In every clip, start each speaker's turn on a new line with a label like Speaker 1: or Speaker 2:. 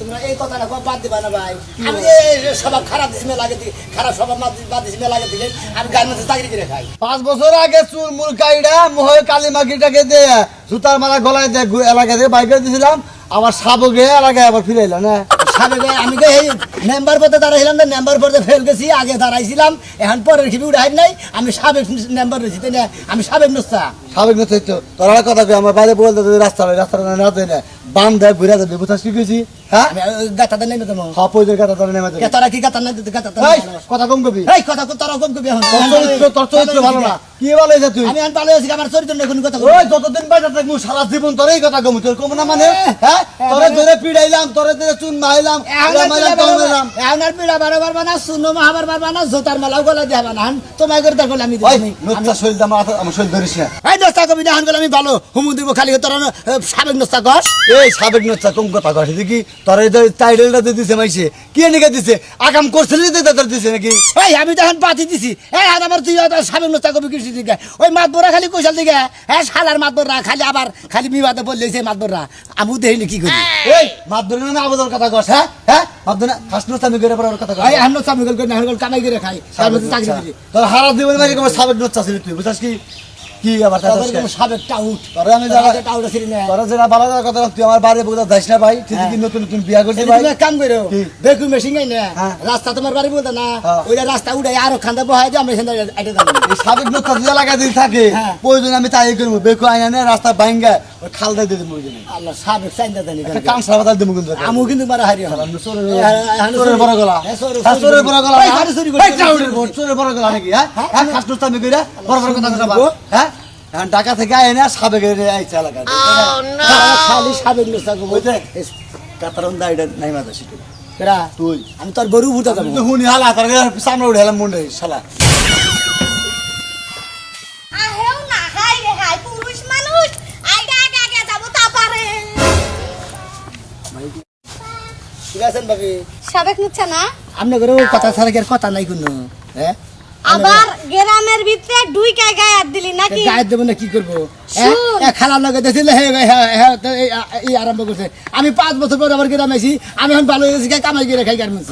Speaker 1: তোমরা এই কথাটা না ভাই খারাপ দিছি মেলা আগে খারাপ চাকরি করে খাই
Speaker 2: পাঁচ বছর আগে চুল মুল কাইডা, মোহে কালী মাগিটাকে দিয়ে জুতার মালা গলায় দিয়ে এলাকা থেকে বাইক দিয়েছিলাম আবার সাবকে এলাকায় আবার ফিরে এলো না?
Speaker 1: সাবেক আমি তো এই মেম্বার পদে দাঁড়াইছিলাম না মেম্বার পদে ফেল গেছি আগে দাঁড়াইছিলাম এখন পরের খিবি উঠাই নাই আমি সাবেক মেম্বার রয়েছি তাই না? আমি সাবেক নস্তা
Speaker 2: সাবেক নচ্ছা তো তোরা কথা কই আমার বাইরে বলতে যদি রাস্তা হয় রাস্তা না দেয় না। বাম দেয় ঘুরে যাবে হ্যাঁ?
Speaker 1: গাতাতে তো
Speaker 2: হ্যাঁ নেমে
Speaker 1: তোরা কি গাতা নাই? গাতা
Speaker 2: এই, কথা কম কবি।
Speaker 1: এই কথা তোরা কম কবি এখন।
Speaker 2: তোর চরিত্র তোর চরিত্র ভালো না। কি ভালো হয়েছে তুই?
Speaker 1: আমি এখন ভালো আছি আমার চরিত্র নিয়ে কোনো কথা বলি
Speaker 2: ওই যতদিন বাইরে থাকব সারা জীবন তোর এই কথা কম তোর কম না মানে? হ্যাঁ তোরে ধরে পিড়াইলাম তোরে ধরে চুন মাইলাম মাইলাম তোর মাইলাম
Speaker 1: এহনার পিড়া বারো বারবা শূন্য মাহাবার বারবা না জোতার মেলাও গলা দিয়ে না হান করে দেখো আমি
Speaker 2: ওই
Speaker 1: দিই
Speaker 2: নুচ্ছা আমার আমার ধরিস না
Speaker 1: এই নস্তা কবি না হান আমি ভালো। হুমু দিব খালি তোরা সাবেক নস্তা কর
Speaker 2: এই সাবেক নুচ্ছা কম কথা কয় দেখি তোর এই টাইটেলটা দিয়ে দিছে মাইছে কি নিকে দিছে? আকাম করছিলি তো তোর দিছে নাকি?
Speaker 1: এই আমি তো এখন পাতি দিছি। এই আমার তুই সাবেক নস্তা কবি কৃষি দিকে? ওই মাতবরা খালি কৈশাল দিকে? হ্যাঁ শালার মাতবররা খালি আবার খালি বিবাদে বললে সেই মাতবররা আমি দেখিনি কি করি?
Speaker 2: এই মাত ধরে না আবদার কথা কস হ্যাঁ? হ্যাঁ? মাত হাসনো আমি করে পড়ার কথা
Speaker 1: এই আমরা চামিগল করে না কামাই করে খাই। তার মধ্যে চাকরি করি।
Speaker 2: তোর হারা জীবন মানে কোন সাবেক নচ্চা ছিল তুই? বুঝাস কি? কি আবার
Speaker 1: সাবেক টাউট।
Speaker 2: তোরে আমি জায়গা
Speaker 1: টাউট ছিল না
Speaker 2: তোরা যেটা ভালো লাগার কথা তুই আমার বাড়ি বলতে যাইস না ভাই তুই কি নতুন নতুন বিয়া করছিস ভাই?
Speaker 1: কাম করো
Speaker 2: কি?
Speaker 1: বেকু মেশিন গাই না
Speaker 2: হ্যাঁ।
Speaker 1: রাস্তা তোমার বাড়ি বলতে না
Speaker 2: হ্যাঁ।
Speaker 1: ওইটা রাস্তা আরও খান্দা বহাই দিয়ে এটা যাব।
Speaker 2: সাবেক দিয়ে থাকে
Speaker 1: হ্যাঁ।
Speaker 2: প্রয়োজন আমি তাই করব। বেকু আইনা নে রাস্তা ভাঙ্গা ওই খাল দিয়ে দিতে মরে
Speaker 1: আল্লাহ সাবেক চাইন্দা জানি
Speaker 2: কাম সারা দেবো কিন্তু
Speaker 1: আমু কিন্তু মারা হারিয়ে হলাম
Speaker 2: চোরের বড় গলা।
Speaker 1: হ্যাঁ,
Speaker 2: হ্যাঁ, বড় বড়- নাকি হ্যাঁ হ্যাঁ আমি কইরা বড় বড় কথা হ্যাঁ? এখন ঢাকা থেকে আয় না সাবেকের আইছে এলাকা
Speaker 1: খালি সাবেক গো
Speaker 2: বুঝতে কাতারন দাইডা নাই মাথা শিখে
Speaker 1: কেরা
Speaker 2: তুই।
Speaker 1: আমি তোর গরু ভুটা যাব।
Speaker 2: তুই হুনি হালা তার সামনে উঠে হেলাম মুন্ডে শালা।
Speaker 3: আহেও না হাই রে হাই পুরুষ মানুষ। আইডা আগে আগে যাব তা পারে।
Speaker 1: ঠিক আছেন ভাবি
Speaker 3: সাবেক নিচ্ছে না?
Speaker 1: আপনি করে কথা ছাড়া কি কথা নাই কোনো। হ্যাঁ?
Speaker 3: আবার গ্রামের ভিতরে দুই কায় গায়ে হাত দিলি নাকি?
Speaker 1: গায়ে দেবো না কি করব। খালার লগে দেখছিলে হে হ্যাঁ হ্যাঁ এই আরম্ভ করছে। আমি পাঁচ বছর পর আবার গ্রামে আইছি আমি এখন ভালো হয়ে গেছি কামাই করে খাই গার্মেন্টস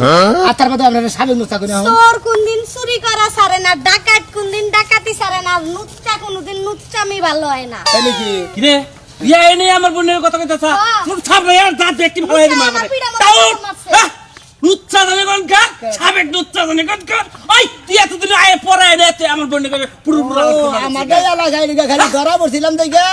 Speaker 1: আর তার মধ্যে আপনারা সাবেক নোসা করি
Speaker 3: চোর কোনদিন চুরি করা সারে না ডাকাত কোন দিন ডাকাতি সারে না নুচ্চা কোনদিন নুচ্চামি ভালো হয় না।
Speaker 1: তাহলে কি
Speaker 4: কিরে বিয়া এনে আমার বোনের কথা কইতাছা?
Speaker 3: হ্যাঁ।
Speaker 4: তোর সামনে আর দাঁত ভালো হয়ে দিমা
Speaker 3: আমার
Speaker 4: তাও জানে কোন সাবেক জানে কোন ওই তুই এতদিন আয় তুই আমার বোনের পুরো পুরো
Speaker 1: আমার গায়ে লিগা খালি ধরা পড়ছিলাম দেখে।